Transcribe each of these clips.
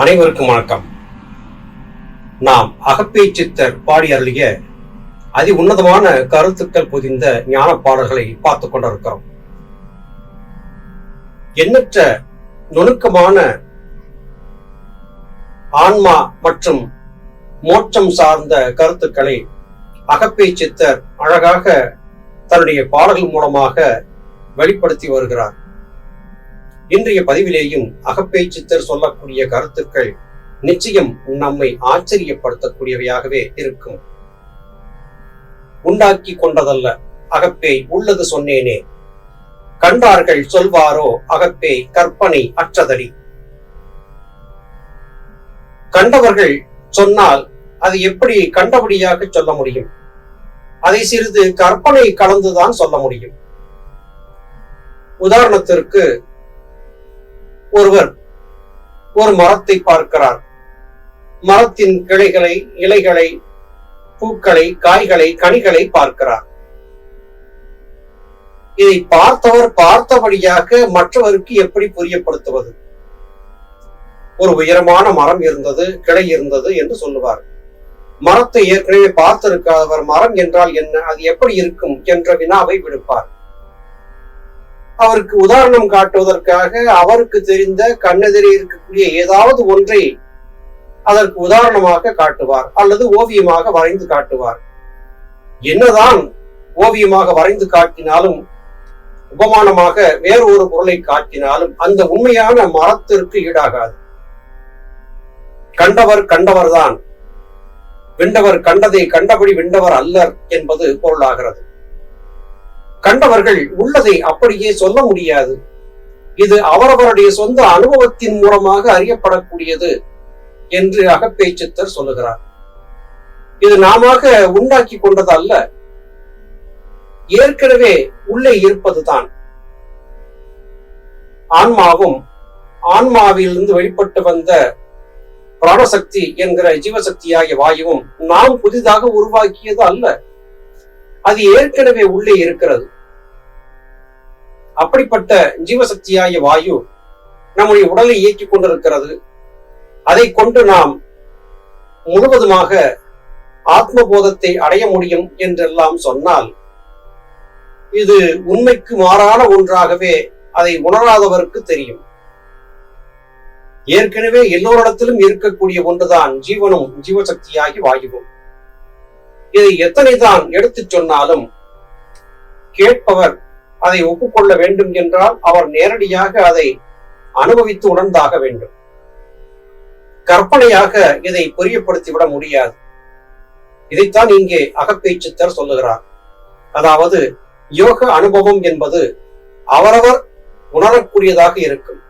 அனைவருக்கும் வணக்கம். நாம் அகப்பேச்சித்தர் பாடி அருளிய அதி உன்னதமான கருத்துக்கள் புதிந்த ஞான பாடல்களை பார்த்து கொண்டிருக்கிறோம். எண்ணற்ற நுணுக்கமான ஆன்மா மற்றும் மோட்சம் சார்ந்த கருத்துக்களை அகப்பேச்சித்தர் அழகாக தன்னுடைய பாடல்கள் மூலமாக வெளிப்படுத்தி வருகிறார். இன்றைய பதிவிலேயும் அகப்பே சித்தர் சொல்லக்கூடிய கருத்துக்கள் நிச்சயம் நம்மை ஆச்சரியப்படுத்தக்கூடியவையாகவே இருக்கும். உண்டாக்கி கொண்டதல்ல அகப்பேய் உள்ளது சொன்னேனே. கண்டார்கள் சொல்வாரோ அகப்பேய் கற்பனை அற்றதடி. கண்டவர்கள் சொன்னால் அது எப்படி கண்டபடியாக சொல்ல முடியும்? அதை சிறிது கற்பனை கலந்துதான் சொல்ல முடியும். உதாரணத்திற்கு ஒருவர் ஒரு மரத்தை பார்க்கிறார். மரத்தின் கிளைகளை இலைகளை பூக்களை காய்களை கனிகளை பார்க்கிறார். இதை பார்த்தவர் பார்த்தபடியாக மற்றவருக்கு எப்படி புரியப்படுத்துவது? ஒரு உயரமான மரம் இருந்தது கிளை இருந்தது என்று சொல்லுவார். மரத்தை ஏற்கனவே பார்த்திருக்காதவர் மரம் என்றால் என்ன? அது எப்படி இருக்கும்? என்ற வினாவை விடுப்பார். அவருக்கு உதாரணம் காட்டுவதற்காக அவருக்கு தெரிந்த கண்ணெதிரே இருக்கக்கூடிய ஏதாவது ஒன்றை அதற்கு உதாரணமாக காட்டுவார் அல்லது ஓவியமாக வரைந்து காட்டுவார். என்னதான் ஓவியமாக வரைந்து காட்டினாலும் உபமானமாக வேறு ஒரு பொருளை காட்டினாலும் அந்த உண்மையான மரத்திற்கு ஈடாகாது. கண்டவர் கண்டவர்தான். விண்டவர் கண்டதை கண்டபடி விண்டவர் அல்லர் என்பது பொருளாகிறது. கண்டவர்கள் உள்ளதை அப்படியே சொல்ல முடியாது. இது அவரவருடைய சொந்த அனுபவத்தின் மூலமாக அறியப்படக்கூடியது என்று அகப்பேச்சித்தர் சொல்லுகிறார். இது நாம உண்டாக்கி கொண்டது அல்ல ஏற்கனவே உள்ளே இருப்பதுதான். ஆன்மாவும் ஆன்மாவிலிருந்து வெளிப்பட்டு வந்த பிராணசக்தி என்கிற ஜீவசக்தியாகிய வாயுவும் நாம் புதிதாக உருவாக்கியது அல்ல. அது ஏற்கனவே உள்ளே இருக்கிறது. அப்படிப்பட்ட ஜீவசக்தியாகிய வாயு நம்முடைய உடலை இயக்கிக் கொண்டிருக்கிறது. அதை கொண்டு நாம் முழுவதுமாக ஆத்ம போதத்தை அடைய முடியும் என்றெல்லாம் சொன்னால் இது உண்மைக்கு மாறான ஒன்றாகவே அதை உணராதவருக்கு தெரியும். ஏற்கனவே எல்லோரிடத்திலும் இருக்கக்கூடிய ஒன்றுதான் ஜீவனும் ஜீவசக்தியாகி வாயுவும். இதை எத்தனை தான் எடுத்துச் சொன்னாலும் கேட்பவர் அதை ஒப்புக்கொள்ள வேண்டும் என்றால் அவர் நேரடியாக அதை அனுபவித்து உணர்ந்தாக வேண்டும். கற்பனையாக இதை புரியப்படுத்திவிட முடியாது. இதைத்தான் இங்கே அகப்பேச்சித்தர் சொல்லுகிறார். அதாவது யோக அனுபவம் என்பது அவரவர் உணரக்கூடியதாக இருக்கும்.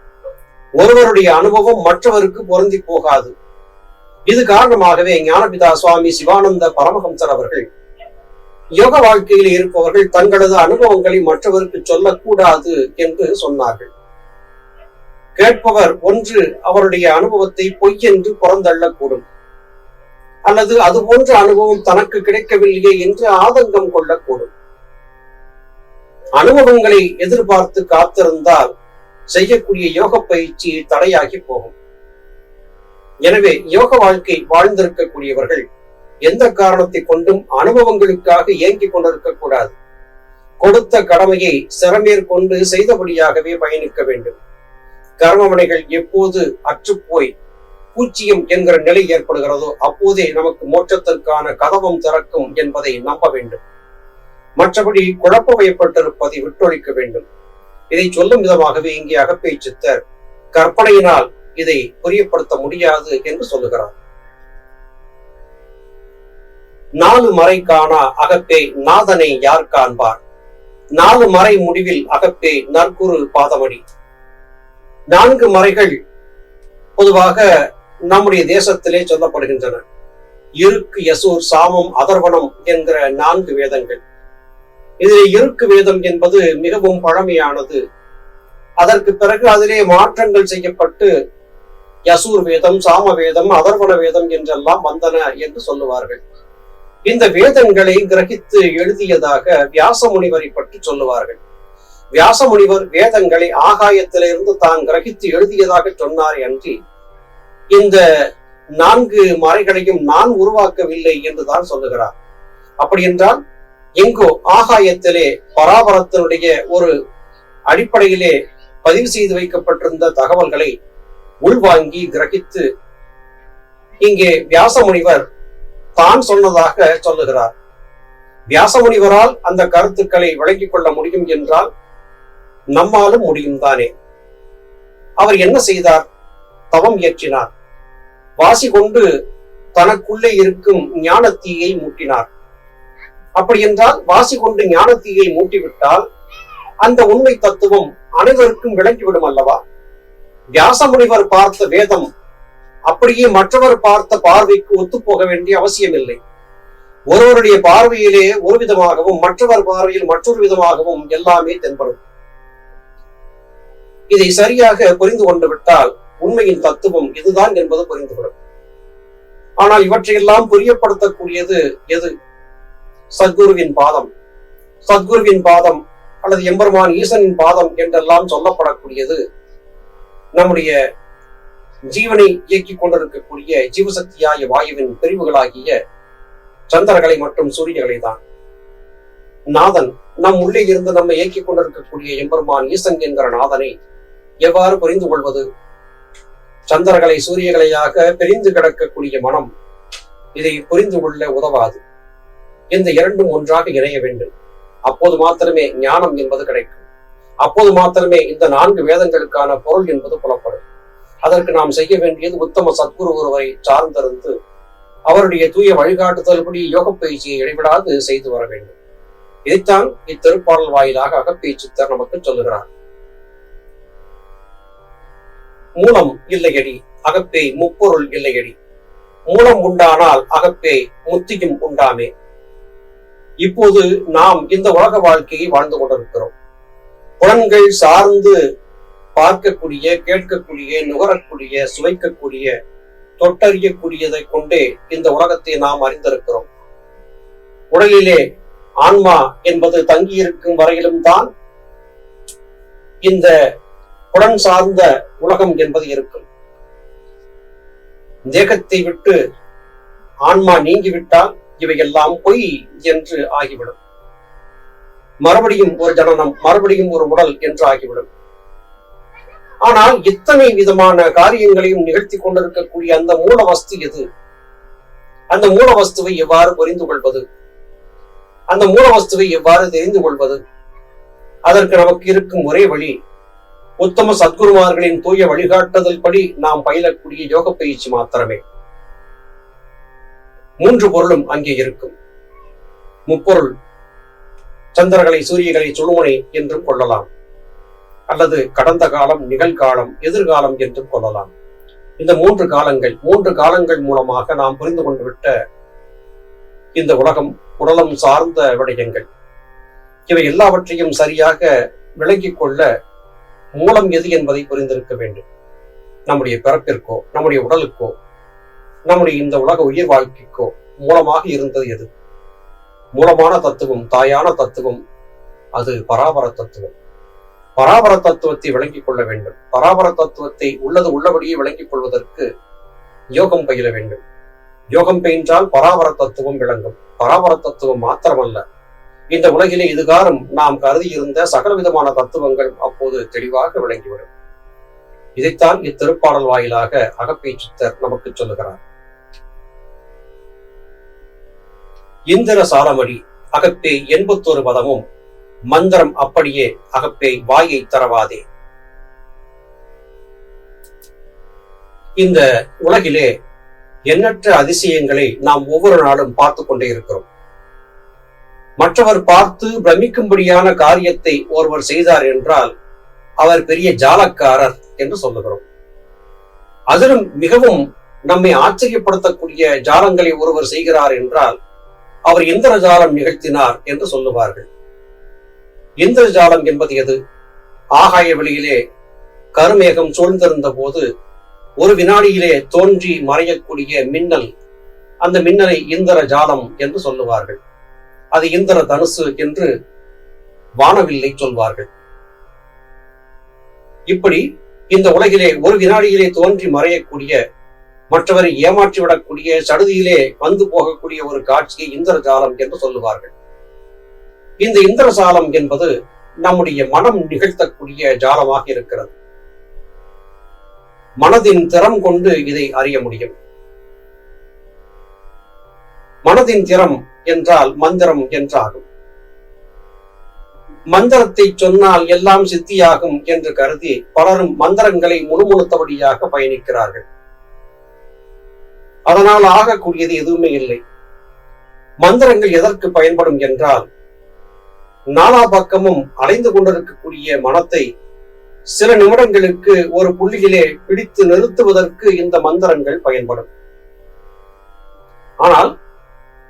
ஒருவருடைய அனுபவம் மற்றவருக்கு பொருந்தி போகாது. இது காரணமாகவே ஞானபிதா சுவாமி சிவானந்த பரமஹம்சர் அவர்கள் யோக வாழ்க்கையில் இருப்பவர்கள் தங்களது அனுபவங்களை மற்றவருக்கு சொல்லக்கூடாது என்று சொன்னார்கள். கேட்பவர் ஒன்று அவருடைய அனுபவத்தை பொய் என்று புறந்தள்ளக்கூடும். அல்லது அது போன்ற அனுபவம் தனக்கு கிடைக்கவில்லையே என்று ஆதங்கம் கொள்ளக்கூடும். அனுபவங்களை எதிர்பார்த்து காத்திருந்தால் செய்யக்கூடிய யோக பயிற்சி தடையாகி போகும். எனவே யோக வாழ்க்கை வாழ்ந்திருக்கக்கூடியவர்கள் எந்த காரணத்தை கொண்டும் அனுபவங்களுக்காக இயங்கிக் கொண்டிருக்க கூடாது. கொடுத்த கடமையை சிறமேற்கொண்டு செய்தபடியாகவே பயணிக்க வேண்டும். கர்மமனைகள் எப்போது அற்றுப்போய் பூச்சியம் என்கிற நிலை ஏற்படுகிறதோ அப்போதே நமக்கு மோட்சத்திற்கான கதவம் திறக்கும் என்பதை நம்ப வேண்டும். மற்றபடி குழப்ப வயப்பட்டிருப்பதை விட்டொழிக்க வேண்டும். இதை சொல்லும் விதமாகவே இங்கே அகப்பை சித்தர் கற்பனையினால் இதை புரியப்படுத்த முடியாது என்று சொல்லுகிறார். நாலு மறை காணா அகப்பே நாதனை யார் காண்பார் நாலு மறை முடிவில் அகப்பே நற்குரு பாதமடி நான்கு மறைகள் பொதுவாக நம்முடைய தேசத்திலே சொல்லப்படுகின்றன. இருக்கு யசூர் சாமம் அதர்வனம் என்கிற நான்கு வேதங்கள். இதில் இருக்கு வேதம் என்பது மிகவும் பழமையானது. அதற்கு பிறகு அதிலே மாற்றங்கள் செய்யப்பட்டு யசூர் வேதம் சாம வேதம் அதர்வன வேதம் என்றெல்லாம் வந்தன என்று சொல்லுவார்கள். இந்த வேதங்களை கிரகித்து எழுதியதாக வியாச முனிவரை பற்றி சொல்லுவார்கள். வியாச முனிவர் வேதங்களை ஆகாயத்திலிருந்து தான் கிரகித்து எழுதியதாக சொன்னார் அன்றி இந்த நான்கு மறைகளையும் நான் உருவாக்கவில்லை என்றுதான் சொல்லுகிறார். அப்படி என்றால் எங்கோ ஆகாயத்திலே பராபரத்தினுடைய ஒரு அடிப்படையிலே பதிவு செய்து வைக்கப்பட்டிருந்த தகவல்களை உள்வாங்கி கிரகித்து இங்கே வியாசமுனிவர் தான் சொன்னதாக சொல்லுகிறார். வியாசமுனிவரால் அந்த கருத்துக்களை விளங்கிக் கொள்ள முடியும் என்றால் நம்மாலும் முடியும் தானே. அவர் என்ன செய்தார்? தவம் இயற்றினார். வாசி கொண்டு தனக்குள்ளே இருக்கும் ஞானத்தீயை மூட்டினார். அப்படி என்றால் வாசி கொண்டு ஞானத்தீயை மூட்டிவிட்டால் அந்த உண்மை தத்துவம் அனைவருக்கும் விளங்கிவிடும் அல்லவா? வியாசமுனிவர் பார்த்த வேதம் அப்படியே மற்றவர் பார்த்த பார்வைக்கு ஒத்துப்போக வேண்டிய அவசியம் இல்லை ஒருவருடைய பார்வையிலே ஒரு விதமாகவும் மற்றவர் பார்வையில் மற்றொரு விதமாகவும் எல்லாமே தென்படும். இதை சரியாக புரிந்து கொண்டு விட்டால் உண்மையின் தத்துவம் இதுதான் என்பது புரிந்துவிடும். ஆனால் இவற்றையெல்லாம் புரியப்படுத்தக்கூடியது எது? சத்குருவின் பாதம். சத்குருவின் பாதம் அல்லது எம்பெருமான் ஈசனின் பாதம் என்றெல்லாம் சொல்லப்படக்கூடியது நம்முடைய ஜீவனை இயக்கிக் கொண்டிருக்கக்கூடிய ஜீவசக்தியாய வாயுவின் பிரிவுகளாகிய சந்திரகளை மற்றும் சூரியகளை தான் நாதன் நம் உள்ளே இருந்து நம்மை இயக்கிக் கொண்டிருக்கக்கூடிய எம்பெருமான் ஈசன் என்கிற நாதனை எவ்வாறு புரிந்து கொள்வது? சந்திரகளை சூரியகளையாக பிரிந்து கிடக்கக்கூடிய மனம் இதை புரிந்து கொள்ள உதவாது. இந்த இரண்டும் ஒன்றாக இணைய வேண்டும். அப்போது மாத்திரமே ஞானம் என்பது கிடைக்கும். அப்போது மாத்திரமே இந்த நான்கு வேதங்களுக்கான பொருள் என்பது புலப்படும். அதற்கு நாம் செய்ய வேண்டியது உத்தம சத்குரு ஒருவரை சார்ந்திருந்து அவருடைய தூய வழிகாட்டுதல்படி யோக பயிற்சியை இடைவிடாது செய்து வர வேண்டும். இதைத்தான் இத்திருப்பாடல் வாயிலாக அகப்பேச்சித்தர் நமக்கு சொல்லுகிறார். மூலம் இல்லையடி அகப்பேய் முப்பொருள் இல்லையடி. மூலம் உண்டானால் அகப்பேய் முத்தியும் உண்டாமே. இப்போது நாம் இந்த உலக வாழ்க்கையை வாழ்ந்து கொண்டிருக்கிறோம். புலன்கள் சார்ந்து பார்க்கக்கூடிய கேட்கக்கூடிய நுகரக்கூடிய சுவைக்கக்கூடிய தொட்டறியக்கூடியதை கொண்டே இந்த உலகத்தை நாம் அறிந்திருக்கிறோம். உடலிலே ஆன்மா என்பது தங்கியிருக்கும் வரையிலும் தான் இந்த புலன் சார்ந்த உலகம் என்பது இருக்கும். தேகத்தை விட்டு ஆன்மா நீங்கிவிட்டால் இவையெல்லாம் பொய் என்று ஆகிவிடும். மறுபடியும் ஒரு ஜனனம் மறுபடியும் ஒரு உடல் என்று ஆகிவிடும். ஆனால் இத்தனை விதமான காரியங்களையும் நிகழ்த்தி கொண்டிருக்கக்கூடிய அந்த மூல வஸ்து எது? அந்த மூல வஸ்துவை எவ்வாறு புரிந்து கொள்வது? அந்த மூல வஸ்துவை எவ்வாறு தெரிந்து கொள்வது? அதற்கு நமக்கு இருக்கும் ஒரே வழி உத்தம சத்குருமார்களின் தூய வழிகாட்டுதல் படி நாம் பயிலக்கூடிய யோக பயிற்சி மாத்திரமே. மூன்று பொருளும் அங்கே இருக்கும். முப்பொருள் சந்திரகளை சூரியகளை சுழுமுனை என்றும் கொள்ளலாம். அல்லது கடந்த காலம் நிகழ்காலம் எதிர்காலம் என்றும் கொள்ளலாம். இந்த மூன்று காலங்கள் மூன்று காலங்கள் மூலமாக நாம் புரிந்து கொண்டுவிட்ட இந்த உலகம் உடலம் சார்ந்த விடயங்கள். இவை எல்லாவற்றையும் சரியாக விளங்கிக் கொள்ள மூலம் எது என்பதை புரிந்திருக்க வேண்டும். நம்முடைய பிறப்பிற்கோ நம்முடைய உடலுக்கோ நம்முடைய இந்த உலக உயிர் வாழ்க்கைக்கோ மூலமாக இருந்தது எது? மூலமான தத்துவம் தாயான தத்துவம் அது பராபர தத்துவம். பராபர தத்துவத்தை விளங்கிக் கொள்ள வேண்டும். பராபர தத்துவத்தை உள்ளது உள்ளபடியே விளங்கிக் கொள்வதற்கு யோகம் பயில வேண்டும். யோகம் பயின்றால் பராபர தத்துவம் விளங்கும். பராபர தத்துவம் மாத்திரமல்ல. இந்த உலகிலே இதுகாரம் நாம் கருதி இருந்த சகல விதமான தத்துவங்கள் அப்போது தெளிவாக விளங்கிவிடும் இதைத்தான் இத்திருப்பாடல் வாயிலாக அகப்பேச்சித்தர் நமக்கு சொல்லுகிறார். இந்திர சாரமடி அகப்பே எண்பத்தொரு பதமும் மந்திரம் அப்படியே அகப்பே வாயை தரவாதே. இந்த உலகிலே எண்ணற்ற அதிசயங்களை நாம் ஒவ்வொரு நாளும் பார்த்து கொண்டே இருக்கிறோம். மற்றவர் பார்த்து பிரமிக்கும்படியான காரியத்தை ஒருவர் செய்தார் என்றால் அவர் பெரிய ஜாலக்காரர் என்று சொல்லுகிறோம். அதிலும் மிகவும் நம்மை ஆச்சரியப்படுத்தக்கூடிய ஜாலங்களை ஒருவர் செய்கிறார் என்றால் அவர் இந்திர ஜாலம் நிகழ்த்தினார் என்று சொல்லுவார்கள். இந்திரஜாலம் என்பது எது? ஆகாய வெளியிலே கருமேகம் சூழ்ந்திருந்த போது ஒரு வினாடியிலே தோன்றி மறையக்கூடிய மின்னல் அந்த மின்னலை இந்திர ஜாலம் என்று சொல்லுவார்கள். அது இந்திர தனுசு என்று வானவில்லை சொல்வார்கள். இப்படி இந்த உலகிலே ஒரு வினாடியிலே தோன்றி மறையக்கூடிய மற்றவரை ஏமாற்றி விடக்கூடிய சடுதியிலே வந்து போகக்கூடிய ஒரு காட்சியை இந்திர ஜாலம் என்று சொல்லுவார்கள். இந்த இந்திரசாலம் என்பது நம்முடைய மனம் நிகழ்த்தக்கூடிய ஜாலமாக இருக்கிறது. மனதின் திறம் கொண்டு இதை அறிய முடியும். மனதின் திறம் என்றால் மந்திரம் என்றாகும். மந்திரத்தை சொன்னால் எல்லாம் சித்தியாகும் என்று கருதி பலரும் மந்திரங்களை முணுமுணுத்தபடியாக பயணிக்கிறார்கள். அதனால் ஆகக்கூடியது எதுவுமே இல்லை. மந்திரங்கள் எதற்கு பயன்படும் என்றால் நாலா பக்கமும் அலைந்து கொண்டிருக்கக்கூடிய மனத்தை சில நிமிடங்களுக்கு ஒரு புள்ளியிலே பிடித்து நிறுத்துவதற்கு இந்த மந்திரங்கள் பயன்படும். ஆனால்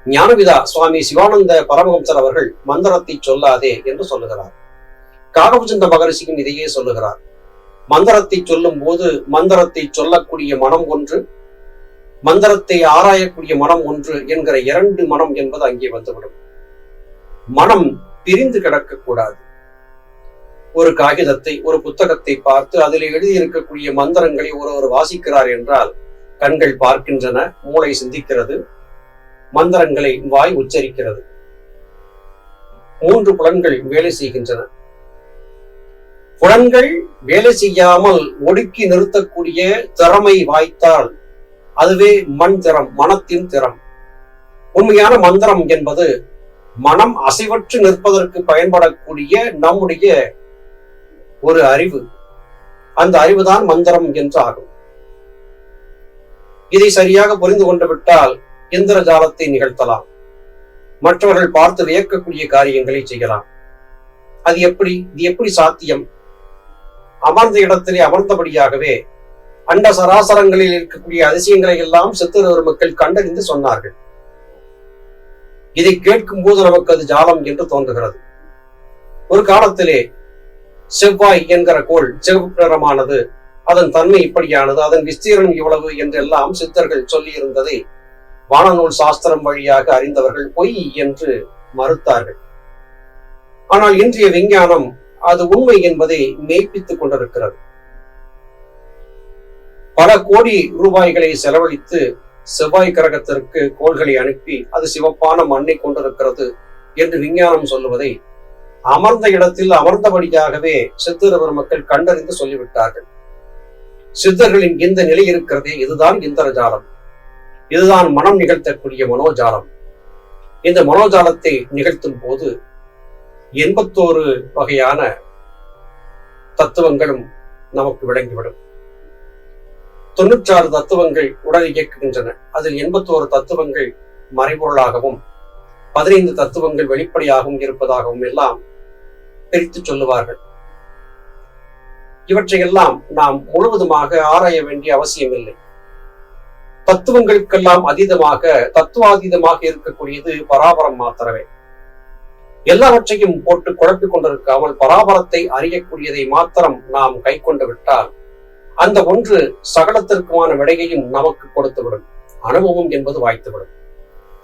ஞானவிதா சுவாமி சிவானந்த பரமஹம்சர் அவர்கள் மந்திரத்தை சொல்லாதே என்று சொல்லுகிறார். காகபுஜந்த மகரிஷியும் இதையே சொல்லுகிறார். மந்திரத்தை சொல்லும் போது மந்திரத்தை சொல்லக்கூடிய மனம் ஒன்று மந்திரத்தை ஆராயக்கூடிய மனம் ஒன்று என்கிற இரண்டு மனம் என்பது அங்கே வந்துவிடும். மனம் பிரிந்து கிடக்கக்கூடாது. ஒரு காகிதத்தை ஒரு புத்தகத்தை பார்த்து அதில் எழுதியிருக்கக்கூடிய மந்திரங்களை ஒருவர் வாசிக்கிறார் என்றால் கண்கள் பார்க்கின்றன மூளை சிந்திக்கிறது மந்திரங்களை வாய் உச்சரிக்கிறது. மூன்று புலன்கள் வேலை செய்கின்றன. புலன்கள் வேலை செய்யாமல் ஒடுக்கி நிறுத்தக்கூடிய திறமை வாய்த்தால் அதுவே மண் திறம் மனத்தின் திறம். உண்மையான மந்திரம் என்பது மனம் அசைவற்று நிற்பதற்கு பயன்படக்கூடிய நம்முடைய ஒரு அறிவு. அந்த அறிவுதான் மந்திரம் என்று ஆகும் இதை சரியாக புரிந்து கொண்டு விட்டால் எந்திர ஜாலத்தை நிகழ்த்தலாம். மற்றவர்கள் பார்த்து வியக்கக்கூடிய காரியங்களை செய்யலாம். அது எப்படி? இது எப்படி சாத்தியம்? அமர்ந்த இடத்திலே அமர்ந்தபடியாகவே அண்ட சராசரங்களில் இருக்கக்கூடிய அதிசயங்களை எல்லாம் சித்திரவர் மக்கள் கண்டறிந்து சொன்னார்கள். இதை கேட்கும் போது நமக்கு அது ஜாலம் என்று தோன்றுகிறது. ஒரு காலத்திலே செவ்வாய் என்கிற கோள் சிவப்பு நிறமானது அதன் தன்மை இப்படியானது அதன் விஸ்தீரணம் இவ்வளவு என்றெல்லாம் சித்தர்கள் சொல்லி இருந்ததை வானநூல் சாஸ்திரம் வழியாக அறிந்தவர்கள் பொய் என்று மறுத்தார்கள். ஆனால் இன்றைய விஞ்ஞானம் அது உண்மை என்பதை மெய்ப்பித்துக் கொண்டிருக்கிறது. பல கோடி ரூபாய்களை செலவழித்து செவ்வாய் கிரகத்திற்கு கோள்களை அனுப்பி அது சிவப்பான மண்ணை கொண்டிருக்கிறது என்று விஞ்ஞானம் சொல்லுவதை அமர்ந்த இடத்தில் அமர்ந்தபடியாகவே சித்திரவர் மக்கள் கண்டறிந்து சொல்லிவிட்டார்கள். சித்தர்களின் இந்த நிலை இருக்கிறதே இதுதான் இந்திரஜாலம். இதுதான் மனம் நிகழ்த்தக்கூடிய மனோஜாலம். இந்த மனோஜாலத்தை நிகழ்த்தும் போது எண்பத்தோரு வகையான தத்துவங்களும் நமக்கு விளங்கிவிடும். தொண்ணூற்றாறு தத்துவங்கள் உடல் இயக்குகின்றன. அதில் எண்பத்தோரு தத்துவங்கள் மறைபொருளாகவும் பதினைந்து தத்துவங்கள் வெளிப்படையாகவும் இருப்பதாகவும் எல்லாம் பிரித்து சொல்லுவார்கள். இவற்றையெல்லாம் நாம் முழுவதுமாக ஆராய வேண்டிய அவசியமில்லை. தத்துவங்களுக்கெல்லாம் அதீதமாக தத்துவாதீதமாக இருக்கக்கூடியது பராபரம் மாத்திரமே. எல்லாவற்றையும் போட்டு குழப்பிக் கொண்டிருக்காமல் பராபரத்தை அறியக்கூடியதை மாத்திரம் நாம் கை கொண்டு விட்டால் அந்த ஒன்று சகலத்திற்குமான விடையையும் நமக்கு கொடுத்துவிடும். அனுபவம் என்பது வாய்த்துவிடும்.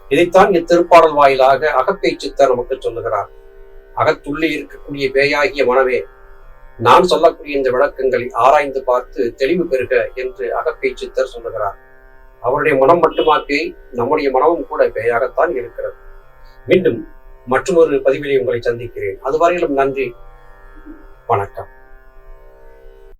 இதைத்தான் இத்திருப்பாடல் வாயிலாக அகப்பை சித்தர் நமக்கு சொல்லுகிறார். அகத்துள்ளே இருக்கக்கூடிய பேயாகிய மனமே நான் சொல்லக்கூடிய இந்த விளக்கங்களை ஆராய்ந்து பார்த்து தெளிவு பெறுக என்று அகப்பை சித்தர் சொல்லுகிறார். அவருடைய மனம் மட்டுமா பேய் நம்முடைய மனமும் கூட பேயாகத்தான் இருக்கிறது. மீண்டும் மற்றொரு பதிவிலே உங்களை சந்திக்கிறேன். அதுவரையிலும் நன்றி. வணக்கம்.